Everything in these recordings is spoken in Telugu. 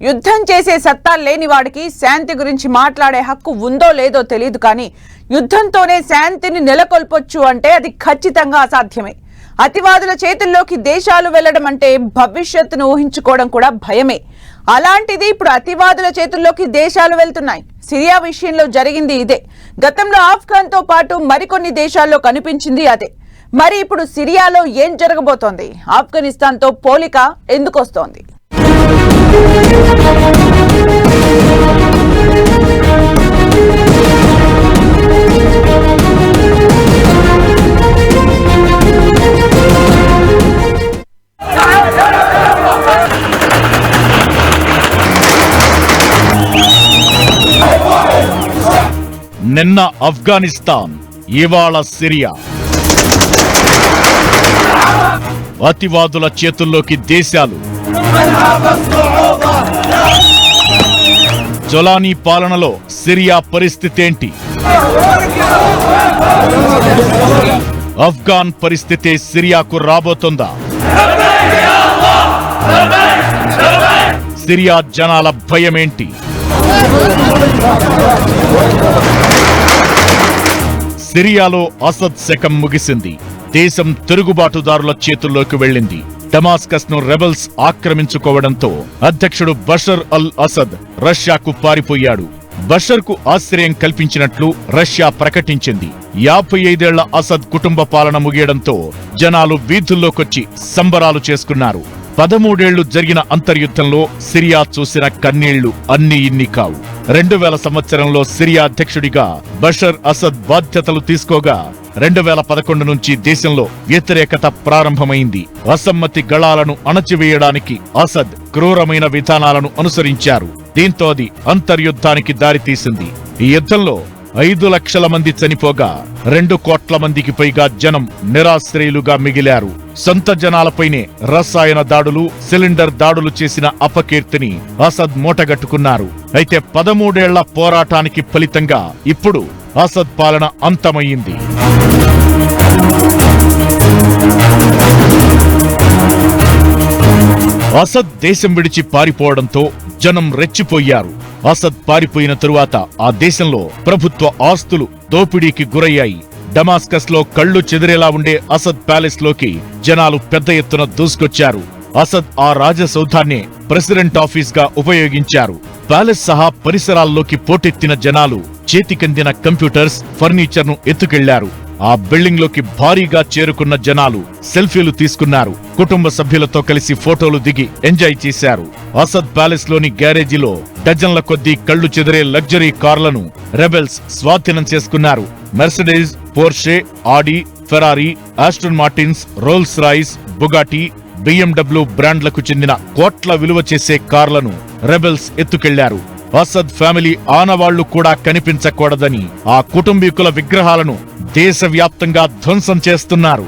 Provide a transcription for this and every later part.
యుద్ధం చేసే సత్తా లేని వాడికి శాంతి గురించి మాట్లాడే హక్కు ఉందో లేదో తెలియదు కానీ యుద్ధంతోనే శాంతిని నెలకొల్పొచ్చు అంటే అది ఖచ్చితంగా అసాధ్యమే. అతివాదుల చేతుల్లోకి దేశాలు వెళ్ళడం అంటే భవిష్యత్తును ఊహించుకోవడం కూడా భయమే. అలాంటిది ఇప్పుడు అతివాదుల చేతుల్లోకి దేశాలు వెళ్తున్నాయి. సిరియా విషయంలో జరిగింది ఇదే. గతంలో ఆఫ్ఘాన్తో పాటు మరికొన్ని దేశాల్లో కనిపించింది అదే. మరి ఇప్పుడు సిరియాలో ఏం జరగబోతోంది? ఆఫ్ఘనిస్తాన్తో పోలిక ఎందుకొస్తోంది? నిన్న ఆఫ్ఘనిస్తాన్ ఇవాళ సిరియా. అతివాదుల చేతుల్లోకి దేశాలు జొలానీ పాలనలో సిరియా పరిస్థితి ఏంటి? అఫ్ఘాన్ పరిస్థితి సిరియాకు రాబోతుందా? సిరియా జనాల భయమేంటి సిరియాలో అసద్ శకం ముగిసింది. దేశం తిరుగుబాటుదారుల చేతుల్లోకి వెళ్ళింది. డమాస్కస్ను రెబల్స్ ఆక్రమించుకోవడంతో అధ్యక్షుడు బషర్ అల్ అసద్ రష్యాకు పారిపోయాడు. బషర్కు ఆశ్రయం కల్పించినట్లు రష్యా ప్రకటించింది. యాభై ఐదేళ్ళ అసద్ కుటుంబ పాలన ముగియడంతో జనాలు వీధుల్లోకొచ్చి సంబరాలు చేసుకున్నారు. పదమూడేళ్ళు జరిగిన అంతర్యుద్ధంలో సిరియా చూసిన కన్నీళ్ళు అన్ని ఇన్ని కావు. రెండు వేల సంవత్సరంలో సిరియా అధ్యక్షుడిగా బషర్ అసద్ బాధ్యతలు తీసుకోగా రెండు వేల పదకొండు నుంచి దేశంలో వ్యతిరేకత ప్రారంభమైంది. అసమ్మతి గళాలను అణచివేయడానికి అసద్ క్రూరమైన విధానాలను అనుసరించారు. దీంతో అది అంతర్యుద్ధానికి దారితీసింది. ఈ యుద్ధంలో ఐదు లక్షల మంది చనిపోగా రెండు కోట్ల మందికి పైగా జనం నిరాశ్రయులుగా మిగిలారు. సొంత జనాలపైనే రసాయన దాడులు సిలిండర్ దాడులు చేసిన అపకీర్తిని అసద్ మూటగట్టుకున్నారు. అయితే పదమూడేళ్ళ పోరాటానికి ఫలితంగా ఇప్పుడు అసద్ పాలన అంతమయ్యింది. అసద్ దేశం విడిచి పారిపోవడంతో జనం రెచ్చిపోయారు. అసద్ పారిపోయిన తరువాత ఆ దేశంలో ప్రభుత్వ ఆస్తులు దోపిడీకి గురయ్యాయి. డమాస్కస్లో కళ్ళు చెదిరేలా ఉండే అసద్ ప్యాలెస్లోకి జనాలు పెద్ద ఎత్తున దూసుకొచ్చారు. అసద్ ఆ రాజసౌధాన్నే ప్రెసిడెంట్ ఆఫీస్గా ఉపయోగించారు. ప్యాలెస్ సహా పరిసరాల్లోకి పోటెత్తిన జనాలు చేతికందిన కంప్యూటర్స్ ఫర్నిచర్ను ఎత్తుకెళ్ళారు. ఆ బిల్డింగ్లోకి భారీగా చేరుకున్న జనాలు సెల్ఫీలు తీసుకున్నారు. కుటుంబ సభ్యులతో కలిసి ఫోటోలు దిగి ఎంజాయ్ చేశారు. అసద్ ప్యాలెస్లోని గ్యారేజీలో డజన్ల కొద్దీ కళ్ళు చెదిరే లగ్జరీ కార్లను రెబెల్స్ స్వాధీనం చేసుకున్నారు. Mercedes Porsche Audi Ferrari Aston Martins Rolls Royce Bugatti BMW బ్రాండ్లకు చెందిన కోట్ల విలువ చేసే కార్లను రెబెల్స్ ఎత్తుకెళ్ళారు. అసద్ ఫ్యామిలీ ఆనవాళ్ళు కూడా కనిపించకూడదని ఆ కుటుంబీకుల విగ్రహాలను దేశవ్యాప్తంగా ధ్వంసం చేస్తున్నారు.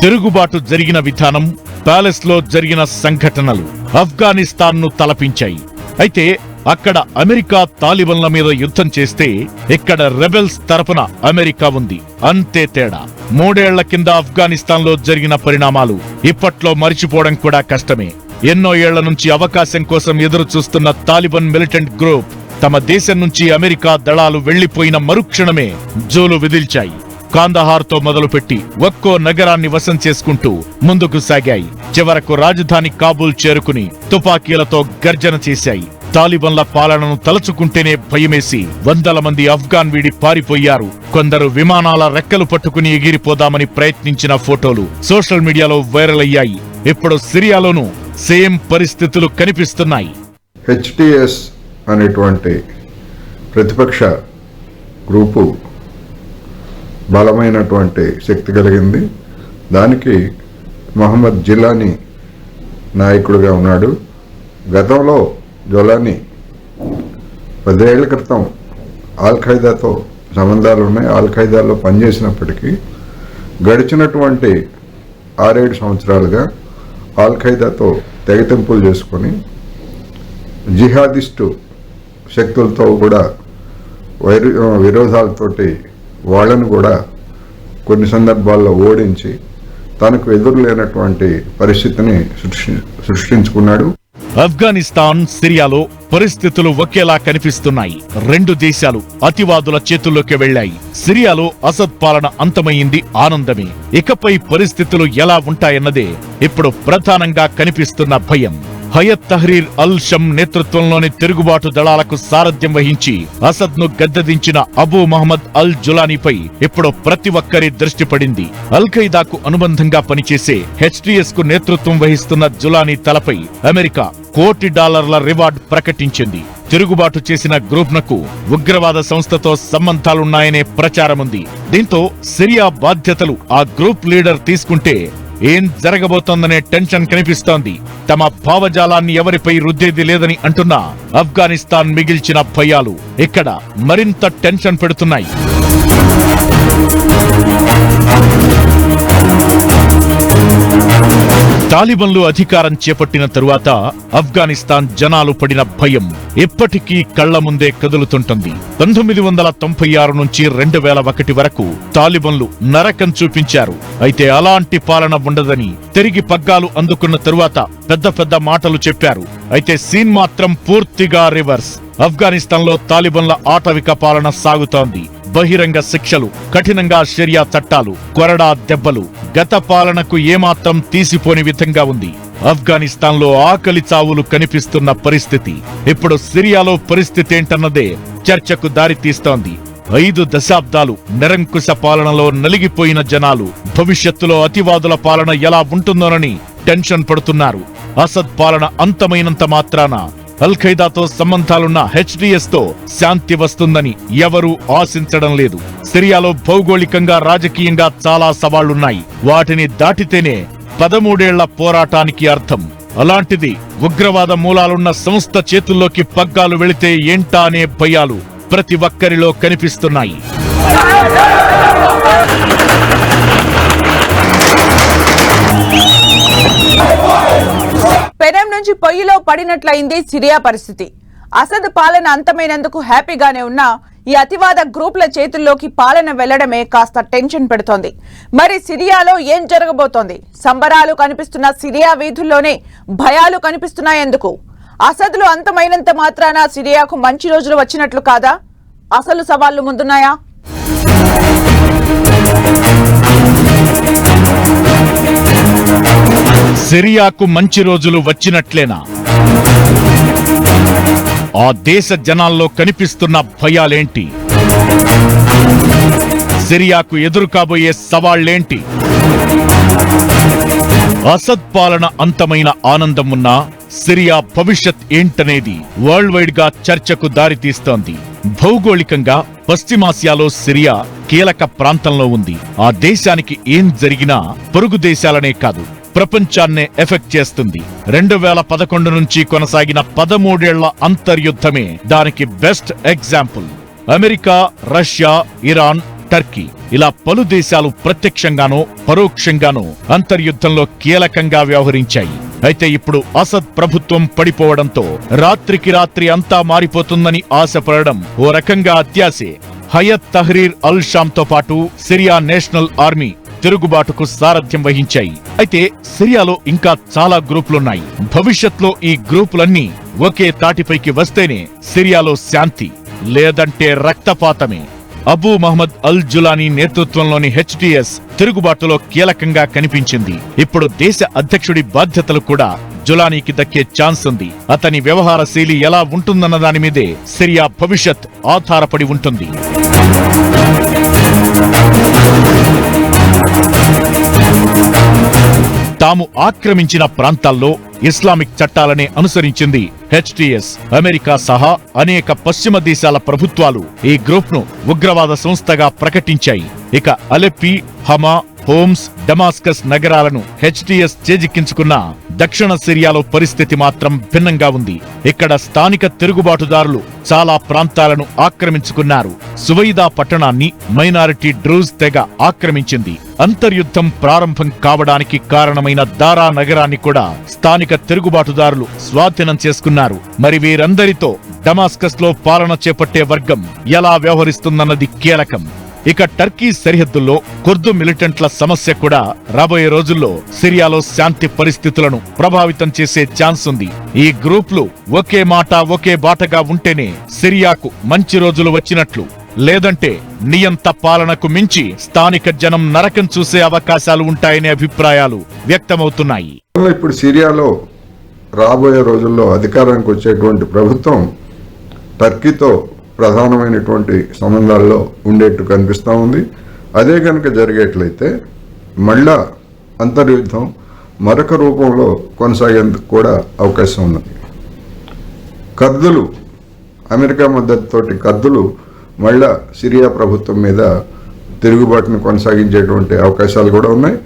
తిరుగుబాటు జరిగిన విధానం ప్యాలెస్లో జరిగిన సంఘటనలు ఆఫ్ఘనిస్తాన్ను తలపించాయి. అయితే అక్కడ అమెరికా తాలిబన్ల మీద యుద్ధం చేస్తే ఇక్కడ రెబెల్స్ తరపున అమెరికా ఉంది. అంతే తేడా. మూడేళ్ళ కింద ఆఫ్ఘనిస్తాన్లో జరిగిన పరిణామాలు ఇప్పట్లో మరిచిపోవడం కూడా కష్టమే. ఎన్నో ఏళ్ళ నుంచి అవకాశం కోసం ఎదురు చూస్తున్న తాలిబన్ మిలిటెంట్ గ్రూప్ తమ దేశం నుంచి అమెరికా దళాలు వెళ్ళిపోయిన మరుక్షణమే జోలు విదిల్చాయి. కాందహార్తో మొదలుపెట్టి ఒక్కో నగరాన్ని వశం చేసుకుంటూ ముందుకు సాగాయి. చివరకు రాజధాని కాబూల్ చేరుకుని తుపాకీలతో గర్జన చేశాయి. తాలిబన్ల పాలనను తలుచుకుంటేనే భయమేసి వందల మంది ఆఫ్ఘాన్ వీడి పారిపోయారు. కొందరు విమానాల రెక్కలు పట్టుకుని ఎగిరిపోదామని ప్రయత్నించిన ఫోటోలు సోషల్ మీడియాలో వైరల్ అయ్యాయి. ఇప్పుడు సిరియాలోనూ సేమ్ పరిస్థితులు కనిపిస్తున్నాయి. హెచ్టిఎస్ అనేటువంటి ప్రతిపక్ష గ్రూపు బలమైనటువంటి శక్తి కలిగింది. దానికి మహమ్మద్ జిలానీ నాయకుడిగా ఉన్నాడు. గతంలో జొలానీ పదేళ్ళ క్రితం ఆల్ ఖైదాతో సంబంధాలు ఉన్నాయి. ఆల్ ఖైదాలో పనిచేసినప్పటికీ గడిచినటువంటి ఆరేడు సంవత్సరాలుగా ఆల్ ఖైదాతో తెగతింపులు చేసుకొని జిహాదిస్టు శక్తులతో కూడా వైరు విరోధాలతోటి వాళ్ళను కూడా కొన్ని సందర్భాల్లో ఓడించి తనకు ఎదురు లేనటువంటి పరిస్థితిని సృష్టి సృష్టించుకున్నాడు. ఆఫ్ఘనిస్తాన్ సిరియాలో పరిస్థితులు ఒకేలా కనిపిస్తున్నాయి. రెండు దేశాలు అతివాదుల చేతుల్లోకి వెళ్ళాయి సిరియాలో అసద్ పాలన అంతమైంది ఆనందమే. ఇకపై పరిస్థితులు ఎలా ఉంటాయన్నదే ఇప్పుడు ప్రధానంగా కనిపిస్తున్న భయం. హయత్ తహ్రీర్ అల్ షమ్ నేతృత్వంలోని తిరుగుబాటు దళాలకు సారథ్యం వహించి అసద్ను గద్దెదించిన అబూ మహమ్మద్ అల్ జులానీపై ఇప్పుడు ప్రతి ఒక్కరి దృష్టి పడింది. అల్ ఖైదాకు అనుబంధంగా పనిచేసే హెచ్డిఎస్కు నేతృత్వం వహిస్తున్న జులానీ తలపై అమెరికా కోటి డాలర్ల రివార్డ్ ప్రకటించింది. తిరుగుబాటు చేసిన గ్రూప్నకు ఉగ్రవాద సంస్థతో సంబంధాలున్నాయనే ప్రచారముంది. దీంతో సిరియా బాధ్యతలు ఆ గ్రూప్ లీడర్ తీసుకుంటే ఏం జరగబోతోందనే టెన్షన్ కనిపిస్తోంది. తమ భావజాలాన్ని ఎవరిపై రుద్దేది లేదని అంటున్నా ఆఫ్ఘనిస్తాన్ మిగిల్చిన భయాలు ఇక్కడ మరింత టెన్షన్ పెడుతున్నాయి. తాలిబన్లు అధికారం చేపట్టిన తరువాత ఆఫ్ఘనిస్తాన్ జనాలు పడిన భయం. ఇప్పటికీ కళ్ళ ముందే కదులుతుంటుంది. పంతొమ్మిది వందల తొంభై ఆరు నుంచి రెండు వేల ఒకటి వరకు తాలిబన్లు నరకం చూపించారు. అయితే అలాంటి పాలన ఉండదని తిరిగి పగ్గాలు అందుకున్న తరువాత పెద్ద పెద్ద మాటలు చెప్పారు. అయితే సీన్ మాత్రం పూర్తిగా రివర్స్. ఆఫ్ఘనిస్తాన్లో తాలిబన్ల ఆటవిక పాలన సాగుతోంది. బహిరంగ శిక్షలు కఠినంగా షరియా చట్టాలు కొరడా దెబ్బలు గత పాలనకు ఏమాత్రం తీసిపోని విధంగా ఉంది. ఆఫ్ఘనిస్తాన్లో ఆకలి చావులు కనిపిస్తున్న పరిస్థితి. ఇప్పుడు సిరియాలో పరిస్థితి ఏంటన్నదే చర్చకు దారితీస్తోంది ఐదు దశాబ్దాలు నిరంకుశ పాలనలో నలిగిపోయిన జనాలు భవిష్యత్తులో అతివాదుల పాలన ఎలా ఉంటుందోనని టెన్షన్ పడుతున్నారు. అసద్ పాలన అంతమైనంత మాత్రాన అల్ ఖైదాతో సంబంధాలున్న హెచ్డిఎస్తో శాంతి వస్తుందని ఎవరూ ఆశించడం లేదు. సిరియాలో భౌగోళికంగా రాజకీయంగా చాలా సవాళ్ళున్నాయి. వాటిని దాటితేనే పదమూడేళ్ళ పోరాటానికి అర్థం. అలాంటిది ఉగ్రవాద మూలాలున్న సంస్థ చేతుల్లోకి పగ్గాలు వెళితే ఏంటా అనే భయాలు ప్రతి ఒక్కరిలో కనిపిస్తున్నాయి. పెనం నుంచి పొయ్యిలో పడినట్లయింది సిరియా పరిస్థితి. అసద్ పాలన అంతమైనందుకు హ్యాపీగానే ఉన్నా ఈ అతివాద గ్రూపుల చేతుల్లోకి పాలన వెళ్ళడమే కాస్త టెన్షన్ పెడుతోంది. మరి సిరియాలో ఏం జరగబోతోంది? సంబరాలు కనిపిస్తున్న సిరియా వీధుల్లోనే భయాలు కనిపిస్తున్నాయందుకు. అసదులు అంతమైనంత మాత్రాన సిరియాకు మంచి రోజులు వచ్చినట్లు కాదా? అసలు సవాళ్ళు ముందున్నాయా? సిరియాకు మంచి రోజులు వచ్చినట్లేనా? ఆ దేశ జనాల్లో కనిపిస్తున్న భయాలేంటి? సిరియాకు ఎదురు కాబోయే సవాళ్ళేంటి? అసద్ పాలన అంతమైన ఆనందం ఉన్నా సిరియా భవిష్యత్ ఏంటనేది వరల్డ్ వైడ్గా చర్చకు దారితీస్తోంది. భౌగోళికంగా పశ్చిమాసియాలో సిరియా కీలక ప్రాంతంలో ఉంది. ఆ దేశానికి ఏం జరిగినా పొరుగు దేశాలనే కాదు. ప్రపంచాన్నే ఎఫెక్ట్ చేస్తుంది. రెండు వేల పదకొండు నుంచి కొనసాగిన పదమూడేళ్ళ అంతర్యుద్ధమే దానికి best example. America Russia Iran Turkey ఇలా పలు దేశాలు ప్రత్యక్షంగానో పరోక్షంగానో అంతర్యుద్ధంలో కీలకంగా వ్యవహరించాయి. అయితే ఇప్పుడు అసద్ ప్రభుత్వం పడిపోవడంతో రాత్రికి రాత్రి అంతా మారిపోతుందని ఆశపడడం ఓ రకంగా అత్యాసే హయత్ తహ్రీర్ అల్ షామ్తో పాటు సిరియా నేషనల్ ఆర్మీ తిరుగుబాటుకు సారథ్యం వహించాయి. అయితే సిరియాలో ఇంకా చాలా గ్రూపులున్నాయి. భవిష్యత్లో ఈ గ్రూపులన్నీ ఒకే తాటిపైకి వస్తేనే సిరియాలో శాంతి లేదంటే రక్తపాతమే. అబూ మహమ్మద్ అల్ జులానీ నేతృత్వంలోని హెచ్డిఎస్ తిరుగుబాటులో కీలకంగా కనిపించింది. ఇప్పుడు దేశ అధ్యక్షుడి బాధ్యతలు కూడా జులానీకి దక్కే ఛాన్స్ ఉంది. అతని వ్యవహార శైలి ఎలా ఉంటుందన్న దాని మీదే సిరియా భవిష్యత్ ఆధారపడి ఉంటుంది. తాము ఆక్రమించిన ప్రాంతాల్లో ఇస్లామిక్ చట్టాలనే అనుసరించింది హెచ్టిఎస్. అమెరికా సహా అనేక పశ్చిమ దేశాల ప్రభుత్వాలు ఈ గ్రూప్ను ఉగ్రవాద సంస్థగా ప్రకటించాయి. ఇక అలెప్పి హమా హోమ్స్ డమాస్కస్ నగరాలను హెచ్టిఎస్ చేజిక్కించుకున్న దక్షిణ సిరియాలో పరిస్థితి మాత్రం భిన్నంగా ఉంది. ఇక్కడ స్థానిక తిరుగుబాటుదారులు చాలా ప్రాంతాలను ఆక్రమించుకున్నారు. సువైదా పట్టణాన్ని మైనారిటీ డ్రూజ్ తెగ ఆక్రమించింది. అంతర్యుద్ధం ప్రారంభం కావడానికి కారణమైన దారా నగరాన్ని కూడా స్థానిక తిరుగుబాటుదారులు స్వాధీనం చేసుకున్నారు. మరి వీరందరితో డమాస్కస్లో పాలన చేపట్టే వర్గం ఎలా వ్యవహరిస్తుందన్నది కీలకం. ఇక టర్కీ సరిహద్దుల్లో కుర్దు మిలిటెంట్ల సమస్య కూడా రాబోయే రోజుల్లో సిరియాలో శాంతి పరిస్థితులను ప్రభావితం చేసే ఛాన్స్ ఉంది. ఈ గ్రూప్లు ఒకే మాట ఒకే బాటగా ఉంటేనే సిరియాకు మంచి రోజులు వచ్చినట్లు. లేదంటే నియంత పాలనకు మించి స్థానిక జనం నరకం చూసే అవకాశాలు ఉంటాయనే అభిప్రాయాలు వ్యక్తమవుతున్నాయి. ఇప్పుడు సిరియాలో రాబోయే రోజుల్లో అధికారానికి వచ్చేటువంటి ప్రభుత్వం టర్కీతో ప్రధానమైనటువంటి సంబంధాల్లో ఉండేట్టు కనిపిస్తూ ఉంది. అదే కనుక జరిగేట్లయితే మళ్ళా అంతర్యుద్ధం మరొక రూపంలో కొనసాగేందుకు కూడా అవకాశం ఉన్నది. కర్దులు అమెరికా మద్దతుతోటి కర్దులు మళ్ళా సిరియా ప్రభుత్వం మీద తిరుగుబాటును కొనసాగించేటువంటి అవకాశాలు కూడా ఉన్నాయి.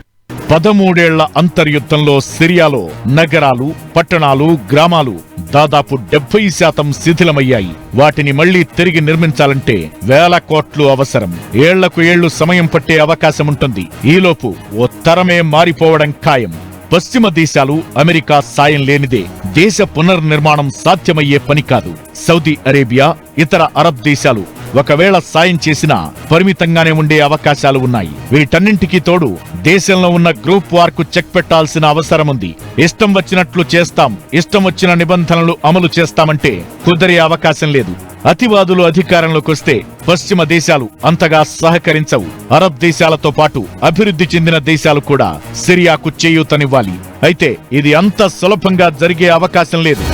పదమూడేళ్ళ అంతర్యుద్ధంలో సిరియాలో నగరాలు పట్టణాలు గ్రామాలు దాదాపు డెబ్బై శాతం శిథిలమయ్యాయి. వాటిని మళ్ళీ తిరిగి నిర్మించాలంటే వేల కోట్లు అవసరం. ఏళ్ళకు ఏళ్ళు సమయం పట్టే అవకాశం ఉంటుంది ఈలోపు ఓ తరమే మారిపోవడం ఖాయం. పశ్చిమ దేశాలు అమెరికా సాయం లేనిదే దేశ పునర్నిర్మాణం సాధ్యమయ్యే పని కాదు. సౌదీ అరేబియా ఇతర అరబ్ దేశాలు ఒకవేళ సాయం చేసినా పరిమితంగానే ఉండే అవకాశాలు ఉన్నాయి. వీటన్నింటికీ తోడు దేశంలో ఉన్న గ్రూప్ వార్కు చెక్ పెట్టాల్సిన అవసరం ఉంది. ఇష్టం వచ్చినట్లు చేస్తాం ఇష్టం వచ్చిన నిబంధనలు అమలు చేస్తామంటే కుదిరే అవకాశం లేదు. అతివాదులు అధికారంలోకి వస్తే పశ్చిమ దేశాలు అంతగా సహకరించవు. అరబ్ దేశాలతో పాటు అభివృద్ధి చెందిన దేశాలు కూడా సిరియాకు చేయూతనివ్వాలి. అయితే ఇది అంత సులభంగా జరిగే అవకాశం లేదు.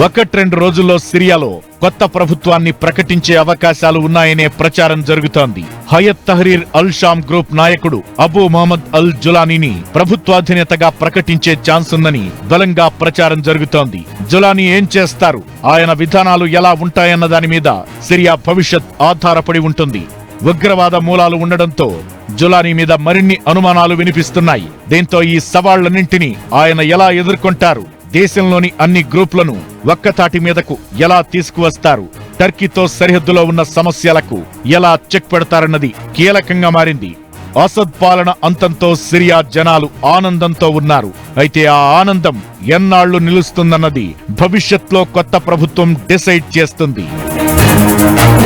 ఒకటి రెండు రోజుల్లో సిరియాలో కొత్త ప్రభుత్వాన్ని ప్రకటించే అవకాశాలు ఉన్నాయనే ప్రచారం జరుగుతోంది. Hayat Tahrir al Sham group నాయకుడు అబూ మహమ్మద్ అల్ జులానీని ప్రభుత్వాధినేతగా ప్రకటించే ఛాన్స్ ఉందని బలంగా ప్రచారం జరుగుతోంది. జులానీ ఏం చేస్తారు? ఆయన విధానాలు ఎలా ఉంటాయన్న దాని మీద సిరియా భవిష్యత్ ఆధారపడి ఉంటుంది. ఉగ్రవాద మూలాలు ఉండడంతో జులానీ మీద మరిన్ని అనుమానాలు వినిపిస్తున్నాయి. దీంతో ఈ సవాళ్ళన్నింటినీ ఆయన ఎలా ఎదుర్కొంటారు? దేశంలోని అన్ని గ్రూపులను ఒక్కతాటి మీదకు ఎలా తీసుకువస్తారు? టర్కీతో సరిహద్దులో ఉన్న సమస్యలకు ఎలా చెక్ పెడతారన్నది కీలకంగా మారింది. అసద్ పాలన అంతంతో సిరియా జనాలు ఆనందంతో ఉన్నారు. అయితే ఆ ఆనందం ఎన్నాళ్ళు నిలుస్తుందన్నది భవిష్యత్లో కొత్త ప్రభుత్వం డిసైడ్ చేస్తుంది.